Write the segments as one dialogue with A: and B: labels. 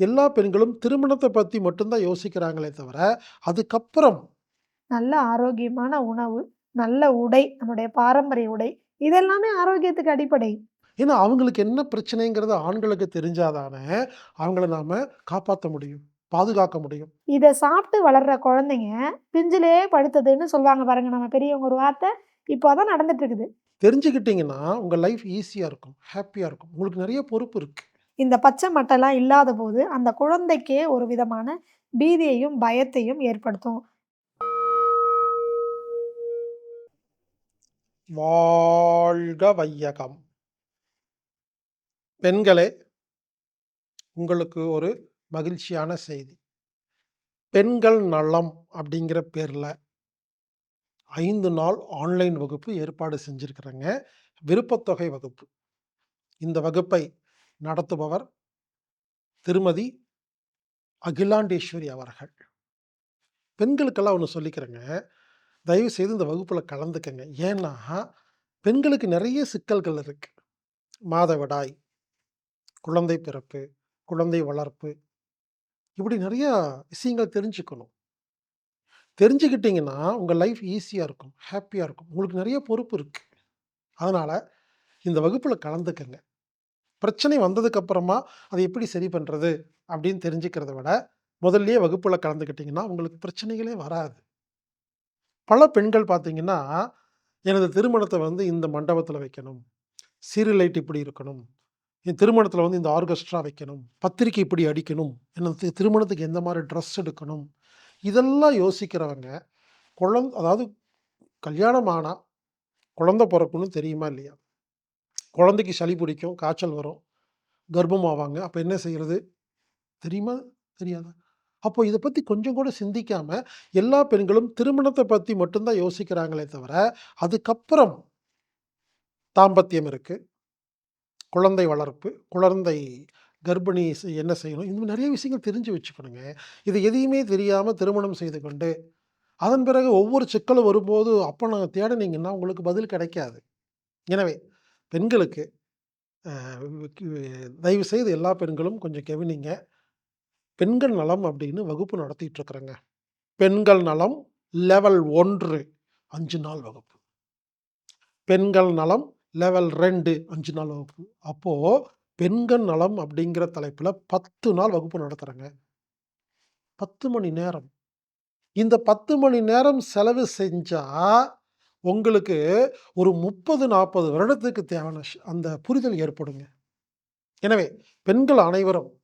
A: எல்லா பெண்களும் திருமணத்த பத்தி மட்டும் தான் யோசிக்கிறாங்களே தவிர, அதுக்கப்புறம்
B: நல்ல ஆரோக்கியமான உணவு, நல்ல உடை, நம்முடைய பாரம்பரிய உடை, இதெல்லாமே ஆரோக்கியத்துக்கு அடிப்படை.
A: ஏன்னா அவங்களுக்கு என்ன பிரச்சனைங்கிறது ஆண்களுக்கு தெரிஞ்சா தானே, அவங்கள நாம காப்பாத்த முடியும். பாதுகாக்க முடியும்.
B: இத சாப்பிட்டு வளர்ற குழந்தைங்க, பிஞ்சிலேயே படுத்ததுன்னு சொல்லுவாங்க பாருங்க நம்ம பெரியவங்க ஒரு வார்த்தை. இப்போ அதான் நடந்துட்டு இருக்குது.
A: தெரிஞ்சுக்கிட்டீங்கன்னா, உங்க லைஃப் ஈஸியா இருக்கும். ஹேப்பியா இருக்கும். உங்களுக்கு நெறைய பொறுப்பு இருக்கு.
B: இந்த பச்சை மட்டெல்லாம் இல்லாத போது அந்த குழந்தைக்கே ஒரு விதமான பீதியையும், பயத்தையும் ஏற்படுத்தும்.
A: வாழ்க வையகம்! பெண்களே உங்களுக்கு ஒரு மகிழ்ச்சியான செய்தி. பெண்கள் நலம் அப்படிங்கிற பேரில் ஐந்து நாள் ஆன்லைன் வகுப்பு ஏற்பாடு செஞ்சுருக்கிறேங்க விருப்பத்தொகை வகுப்பு. இந்த வகுப்பை நடத்துபவர் திருமதி அகிலாண்டேஸ்வரி அவர்கள். பெண்களுக்கெல்லாம் ஒன்று சொல்லிக்கிறேங்க. தயவு செய்து இந்த வகுப்பில் கலந்துக்கங்க. ஏன்னா, பெண்களுக்கு நிறைய சிக்கல்கள் இருக்குது மாதவிடாய், குழந்தை பிறப்பு, குழந்தை வளர்ப்பு, இப்படி நிறையா விஷயங்கள் தெரிஞ்சுக்கணும். தெரிஞ்சுக்கிட்டிங்கன்னா உங்கள் லைஃப் ஈஸியாக இருக்கும். ஹாப்பியாக இருக்கும். உங்களுக்கு நிறைய பொறுப்பு இருக்குது அதனால் இந்த வகுப்பில் கலந்துக்கங்க. பிரச்சனை வந்ததுக்கு அப்புறமா, எப்படி சரி பண்ணுறது அப்படின்னு தெரிஞ்சுக்கிறத விட, முதல்லையே வகுப்பில் கலந்துக்கிட்டிங்கன்னா உங்களுக்கு பிரச்சனைகளே வராது. பல பெண்கள் பார்த்தீங்கன்னா, எனது திருமணத்தை வந்து இந்த மண்டபத்தில் வைக்கணும். சீரியல் லைட் இப்படி இருக்கணும். என் திருமணத்தில் வந்து இந்த ஆர்கெஸ்ட்ரா வைக்கணும். பத்திரிக்கை இப்படி அடிக்கணும். எனது திருமணத்துக்கு எந்த மாதிரி ட்ரெஸ் எடுக்கணும். இதெல்லாம் யோசிக்கிறவங்க, குழந்த அதாவது கல்யாணம் ஆனால் குழந்த பிறக்குன்னு தெரியுமா இல்லையா? குழந்தைக்கு சளி பிடிக்கும், காய்ச்சல் வரும். கர்ப்பம் ஆவாங்க. அப்போ என்ன செய்கிறது தெரியுமா? தெரியாதா? அப்போ இதை பற்றி கொஞ்சம் கூட சிந்திக்காமல் எல்லா பெண்களும் திருமணத்தை பற்றி மட்டும்தான் யோசிக்கிறாங்களே தவிர, அதுக்கப்புறம் தாம்பத்தியம் இருக்குது குழந்தை வளர்ப்பு, குழந்தை கர்ப்பிணி என்ன செய்யணும்? இந்த நிறைய விஷயங்கள் தெரிஞ்சு வச்சுக்கணுங்க. இது எதையுமே தெரியாமல் திருமணம் செய்து கொண்டு, அதன் பிறகு ஒவ்வொரு சிக்கலும் வரும்போது, அப்போ நாங்கள் தேடினீங்கன்னா உங்களுக்கு பதில் கிடைக்காது. எனவே, பெண்களுக்கு தயவு செய்து எல்லா பெண்களும் கொஞ்சம் கவனிங்க. பெண்கள் நலம் அப்படின்னு வகுப்பு நடத்திட்டு இருக்கிறேங்க. பெண்கள் நலம் லெவல் 1 5 நாள் வகுப்பு. பெண்கள் நலம் லெவல் 2 5 நாள் வகுப்பு. அப்போ பெண்கள் நலம் அப்படிங்கிற தலைப்புல 10 நாள் வகுப்பு நடத்துறேங்க. 10 மணி நேரம். இந்த 10 மணி நேரம் செலவு செஞ்சால் உங்களுக்கு ஒரு 30, 40 வருடத்துக்கு தேவையான அந்த புரிதல் ஏற்படுங்க. எனவே, பெண்கள் அனைவரும்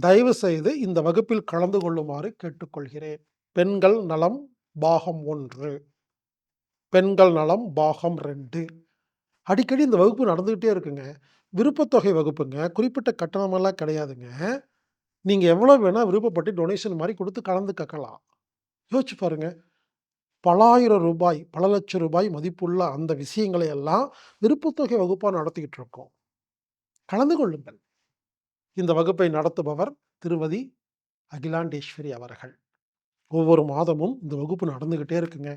A: தயவு செய்து இந்த வகுப்பில் கலந்து கொள்ளுமாறு கேட்டுக்கொள்கிறேன். பெண்கள் நலம் பாகம் ஒன்று பெண்கள் நலம் பாகம் ரெண்டு அடிக்கடி இந்த வகுப்பு நடந்துக்கிட்டே இருக்குங்க. விருப்பத்தொகை வகுப்புங்க. குறிப்பிட்ட கட்டணமெல்லாம் கிடையாதுங்க. நீங்கள் எவ்வளோ வேணால் விருப்பப்பட்டு டொனேஷன் மாதிரி கொடுத்து கலந்து கக்கலாம் யோசிச்சு பலாயிரம் ரூபாய், பல லட்சம் ரூபாய் மதிப்புள்ள அந்த விஷயங்களை எல்லாம் விருப்பத்தொகை வகுப்பாக நடத்திக்கிட்டு இருக்கோம். கலந்து கொள்ளுங்கள். இந்த வகுப்பை நடத்துபவர் திருவதி அகிலாண்டேஸ்வரி அவர்கள். ஒவ்வொரு மாதமும் இந்த வகுப்பு நடந்துக்கிட்டே இருக்குங்க.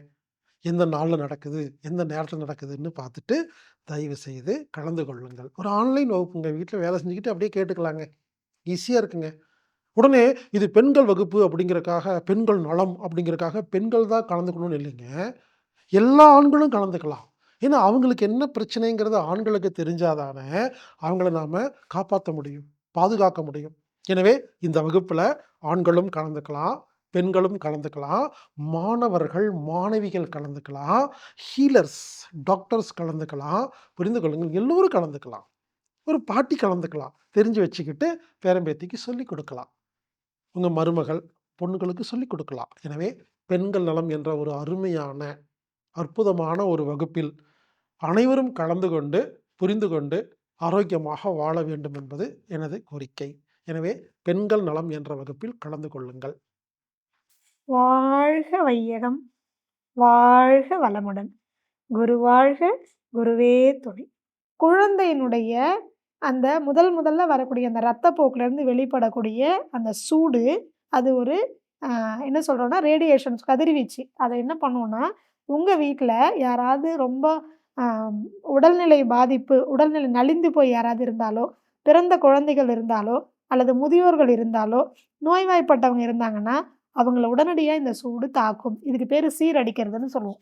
A: எந்த நாளில் நடக்குது, எந்த நேரத்தில் நடக்குதுன்னு பார்த்துட்டு, தயவு செய்து கலந்து கொள்ளுங்கள். ஒரு ஆன்லைன் வகுப்புங்க. வீட்டில் வேலை செஞ்சுக்கிட்டு அப்படியே கேட்டுக்கலாங்க. ஈஸியாக இருக்குங்க. உடனே இது பெண்கள் வகுப்பு அப்படிங்கிறக்காக, பெண்கள் நலம் அப்படிங்கிறக்காக பெண்கள் தான் கலந்துக்கணும்னு இல்லைங்க. எல்லா ஆண்களும் கலந்துக்கலாம். ஏன்னா, அவங்களுக்கு என்ன பிரச்சனைங்கிறது ஆண்களுக்கு தெரிஞ்சாதானே அவங்கள நாம் காப்பாற்ற முடியும். பாதுகாக்க முடியும். எனவே, இந்த வகுப்பில் ஆண்களும் கலந்துக்கலாம். பெண்களும் கலந்துக்கலாம். மாணவர்கள், மாணவிகள் கலந்துக்கலாம். ஹீலர்ஸ், டாக்டர்ஸ் கலந்துக்கலாம். புரிந்து கொள்ளுங்கள். எல்லோரும் கலந்துக்கலாம். ஒரு பாட்டி கலந்துக்கலாம். தெரிஞ்சு வச்சுக்கிட்டு பேரம்பேத்திக்கு சொல்லி சொல்லிக் கொடுக்கலாம். உங்கள் மருமகள், பொண்ணுகளுக்கு சொல்லிக் கொடுக்கலாம். எனவே, பெண்கள் நலம் என்ற ஒரு அருமையான, அற்புதமான ஒரு வகுப்பில் அனைவரும் கலந்து கொண்டு, புரிந்து கொண்டு, ஆரோக்கியமாக வாழ வேண்டும் என்பது எனது கோரிக்கை. எனவே, பெண்கள் நலம் என்ற வகுப்பில் கலந்து கொள்ளுங்கள்.
B: வாழ்க வையகம்! வாழ்க வளமுடன்! குரு வாழ்க! குருவே துணை! குழந்தையினுடைய அந்த முதல் முதல்ல வரக்கூடிய அந்த ரத்தப்போக்குலேருந்து வெளிப்படக்கூடிய அந்த சூடு, அது ஒரு என்ன சொல்கிறோன்னா ரேடியேஷன்ஸ் கதிர்வீச்சு. அதை என்ன பண்ணுவோன்னா உங்கள் வீட்டில் யாராவது ரொம்ப உடல்நிலை பாதிப்பு, உடல்நிலை நலிந்து போய் யாராவது இருந்தாலோ, பிறந்த குழந்தைகள் இருந்தாலோ, அல்லது முதியோர்கள் இருந்தாலோ, நோய்வாய்ப்பட்டவங்க இருந்தாங்கன்னா, அவங்கள உடனடியாக இந்த சூடு தாக்கும். இதுக்கு பேர் சீரடிக்கிறதுன்னு சொல்லுவோம்.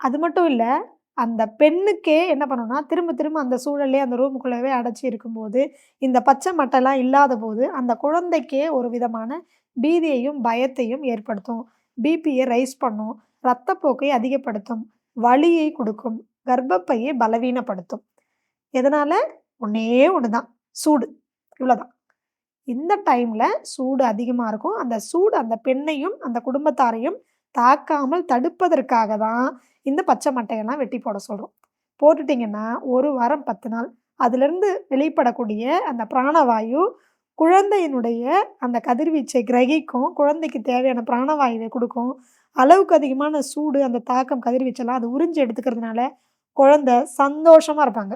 B: அது மட்டும் இல்லை அந்த பெண்ணுக்கே என்ன பண்ணணும்னா திரும்ப திரும்ப அந்த சூழலே அந்த ரூமுக்குள்ளவே அடைச்சி இருக்கும்போது, இந்த பச்சை மட்டைலாம் இல்லாதபோது, அந்த குழந்தைக்கே ஒரு விதமான பீதியையும், பயத்தையும் ஏற்படுத்தும். பிபியை ரைஸ் பண்ணும். ரத்தப்போக்கை அதிகப்படுத்தும். வலியை கொடுக்கும் கர்ப்பப்பையை பலவீனப்படுத்தும். எதனால? ஒன்னே ஒன்று தான். சூடு. இவ்வளோதான். இந்த டைம்ல சூடு அதிகமா இருக்கும். அந்த சூடு அந்த பெண்ணையும், அந்த குடும்பத்தாரையும் தாக்காமல் தடுப்பதற்காக தான், இந்த பச்சை மட்டையெல்லாம் வெட்டி போட சொல்கிறோம் போட்டுட்டிங்கன்னா ஒரு வாரம் 10 நாள். அதுலேருந்து வெளிப்படக்கூடிய அந்த பிராணவாயு, குழந்தையினுடைய அந்த கதிர்வீச்சை கிரகிக்கும். குழந்தைக்கு தேவையான பிராணவாயுவை கொடுக்கும் அளவுக்கு அதிகமான சூடு, அந்த தாக்கம் கதிர்வீச்செல்லாம் அது உறிஞ்சு எடுத்துக்கிறதுனால, குழந்தை சந்தோஷமாக இருப்பாங்க.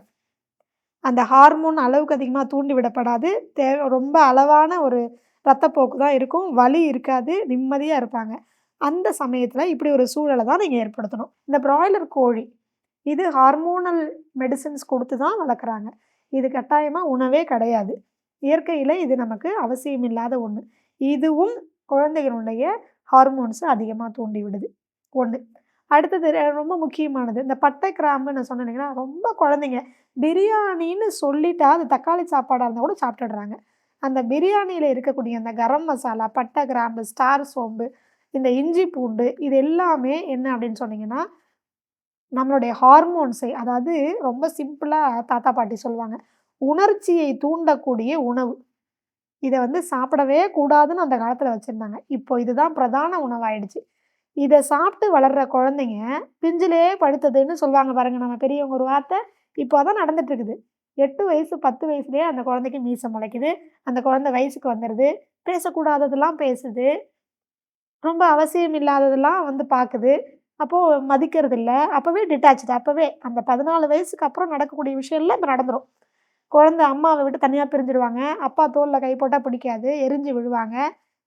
B: அந்த ஹார்மோன் அளவுக்கு அதிகமாக தூண்டி விடப்படாது. தேவ ரொம்ப அளவான ஒரு ரத்தப்போக்கு தான் இருக்கும். வலி இருக்காது. நிம்மதியாக இருப்பாங்க. அந்த சமயத்தில் இப்படி ஒரு சூழலை தான் நீங்கள் ஏற்படுத்தணும். இந்த ப்ராய்லர் கோழி, இது ஹார்மோனல் மெடிசின்ஸ் கொடுத்து தான் வளர்க்குறாங்க. இது கட்டாயமாக உணவே கிடையாது. இயற்கையில் இது நமக்கு அவசியம் இல்லாத ஒன்று இதுவும் குழந்தைகளுடைய ஹார்மோன்ஸு அதிகமாக தூண்டி விடுது. 1. அடுத்தது ரொம்ப முக்கியமானது, இந்த பட்டை, கிராம்பு நான் சொன்னேன் ரொம்ப குழந்தைங்க பிரியாணின்னு சொல்லிட்டா, அது தக்காளி சாப்பாடாக இருந்தால் கூட சாப்பிட்டுடுறாங்க. அந்த பிரியாணியில் இருக்கக்கூடிய அந்த கரம் மசாலா, பட்டை, கிராம்பு, ஸ்டார் சோம்பு, இந்த இஞ்சி, பூண்டு இது எல்லாமே என்ன அப்படின்னு சொன்னீங்கன்னா, நம்மளுடைய ஹார்மோன்ஸை அதாவது ரொம்ப சிம்பிளாக தாத்தா, பாட்டி சொல்லுவாங்க. உணர்ச்சியை தூண்டக்கூடிய உணவு. இதை வந்து சாப்பிடவே கூடாதுன்னு அந்த காலத்தில் வச்சுருந்தாங்க இப்போ இதுதான் பிரதான உணவாயிடுச்சு. இதை சாப்பிட்டு வளர்ற குழந்தைங்க, பிஞ்சிலே படுத்ததுன்னு சொல்லுவாங்க பாருங்க நம்ம பெரியவங்க ஒரு வார்த்தை. இப்போ தான் நடந்துட்டு இருக்குது. எட்டு வயசு, பத்து வயசுலேயே அந்த குழந்தைக்கு மீசம் முளைக்குது. அந்த குழந்தை வயசுக்கு வந்துடுது பேசக்கூடாததெல்லாம் பேசுது. ரொம்ப அவசியம் இல்லாததெல்லாம் வந்து பார்க்குது அப்போது மதிக்கிறது இல்லை அப்போவே டிட்டாச்டு அப்போவே அந்த 14 வயசுக்கு அப்புறம் நடக்கக்கூடிய விஷயம்லாம் இப்போ நடந்துடும் குழந்தை அம்மாவை விட்டு தனியாக பிரிஞ்சிடுவாங்க அப்பா தோலில் கை போட்டால் பிடிக்காது. எரிஞ்சு விழுவாங்க.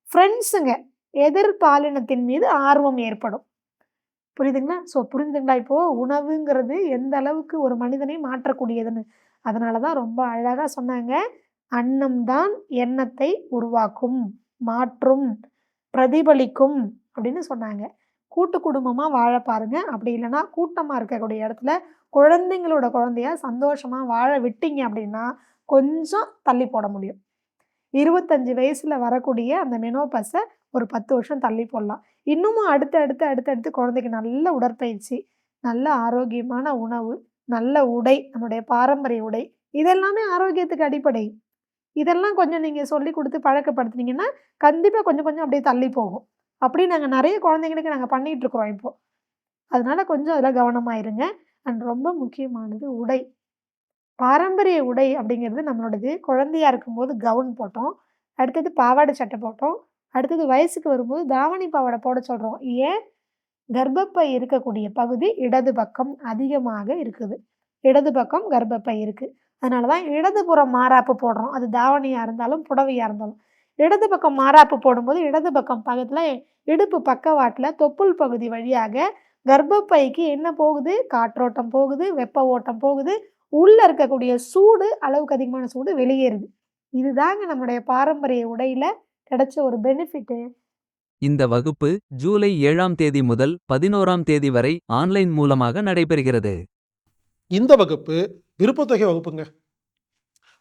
B: ஃப்ரெண்ட்ஸுங்க எதிர்பாலினத்தின் மீது ஆர்வம் ஏற்படும். புரியுதுங்களா? ஸோ புரிஞ்சுதுங்களா இப்போது உணவுங்கிறது எந்த அளவுக்கு ஒரு மனிதனை மாற்றக்கூடியதுன்னு. அதனால தான் ரொம்ப அழகாக சொன்னாங்க. "அன்னம் தான் எண்ணத்தை உருவாக்கும், மாற்றும், பிரதிபலிக்கும்" அப்படின்னு சொன்னாங்க. கூட்டு குடும்பமாக வாழ பாருங்க. அப்படி இல்லைன்னா கூட்டமாக இருக்கக்கூடிய இடத்துல குழந்தைங்களோட குழந்தைய சந்தோஷமாக வாழ விட்டீங்க அப்படின்னா, கொஞ்சம் தள்ளி போட முடியும். இருபத்தஞ்சி வயசில் வரக்கூடிய அந்த மெனோபஸை ஒரு 10 வருஷம் தள்ளி போடலாம். இன்னமும் அடுத்து, அடுத்து, அடுத்து, அடுத்து குழந்தைக்கு நல்ல உடற்பயிற்சி, நல்ல ஆரோக்கியமான உணவு, நல்ல உடை, நம்முடைய பாரம்பரிய உடை, இதெல்லாமே ஆரோக்கியத்துக்கு அடிப்படை. இதெல்லாம் கொஞ்சம் நீங்கள் சொல்லிக் கொடுத்து பழக்கப்படுத்துனீங்கன்னா, கண்டிப்பாக கொஞ்சம் கொஞ்சம் அப்படியே தள்ளி போகும். அப்படி நாங்கள் நிறைய குழந்தைங்களுக்கு நாங்கள் பண்ணிகிட்ருக்குறோம் இப்போது அதனால் கொஞ்சம் அதில் கவனமாக இருங்க. அண்ட் ரொம்ப முக்கியமானது உடை. பாரம்பரிய உடை அப்படிங்கிறது நம்மளோடது. குழந்தையா இருக்கும்போது கவுன் போட்டோம். அடுத்தது பாவாடை சட்டை போட்டோம். அடுத்தது வயசுக்கு வரும்போது தாவணி பாவாடை போட சொல்கிறோம் ஏன்? கர்ப்பப்பை இருக்கக்கூடிய பகுதி இடது பக்கம் அதிகமாக இருக்குது. இடது பக்கம் கர்ப்பப்பை இருக்குது அதனால தான் இடதுபுறம் மாறாப்பு போடுறோம். அது தாவணியா இருந்தாலும், புடவையா இருந்தாலும். இடது பக்கம் மாறாப்பு போடும்போது, இடது பக்கம் பக்கத்துல இடுப்பு பக்கவாட்டுல தொப்புள் பகுதி வழியாக கர்ப்பப்பைக்கு என்ன போகுது? காற்றோட்டம் போகுது, வெப்ப ஓட்டம் போகுது. உள்ள இருக்கக்கூடிய சூடு, அளவுக்கு அதிகமான சூடு வெளியேறுது. இதுதாங்க நம்முடைய பாரம்பரிய உடையில கிடைச்ச ஒரு பெனிஃபிட்டு.
C: இந்த வகுப்பு ஜூலை 7ஆம் தேதி முதல் 11ஆம் தேதி வரை ஆன்லைன் மூலமாக நடைபெறுகிறது.
A: இந்த வகுப்பு விருப்பத்தொகை வகுப்புங்க.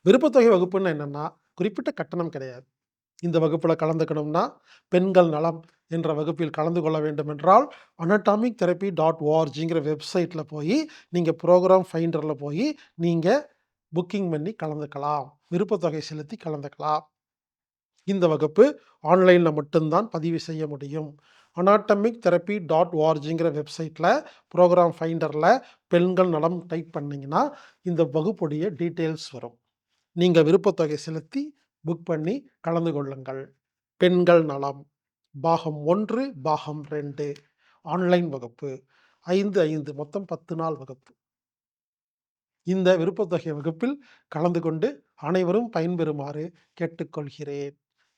A: விருப்பத்தொகை வகுப்புன்னா என்னென்னா குறிப்பிட்ட கட்டணம் கிடையாது. இந்த வகுப்பில் கலந்துக்கணும்னா, பெண்கள் நலம் என்ற வகுப்பில் கலந்து கொள்ள வேண்டுமென்றால், அனடாமிக் தெரப்பி டாட் ஓஆர்ஜிங்கிற வெப்சைட்டில் போய் நீங்கள் ப்ரோக்ராம் ஃபைண்டரில் போய் நீங்கள் புக்கிங் பண்ணி கலந்துக்கலாம். விருப்பத்தொகை செலுத்தி கலந்துக்கலாம். இந்த வகுப்பு ஆன்லைனில் மட்டும்தான் பதிவு செய்ய முடியும். அனாட்டமிக் தெரபி டாட் ஓஆர்ஜிங்கிற வெப்சைட்டில் ப்ரோக்ராம் ஃபைண்டரில் பெண்கள் நலம் டைப் பண்ணிங்கன்னா இந்த வகுப்புடைய டீட்டெயில்ஸ் வரும். நீங்கள் விருப்பத்தொகை செலுத்தி புக் பண்ணி கலந்து கொள்ளுங்கள். பெண்கள் நலம் பாகம் ஒன்று பாகம் ரெண்டு ஆன்லைன் வகுப்பு. 5, 5 மொத்தம் 10 நாள் வகுப்பு. இந்த விருப்பத்தொகை வகுப்பில் கலந்து கொண்டு அனைவரும் பயன்பெறுமாறு கேட்டுக்கொள்கிறேன்.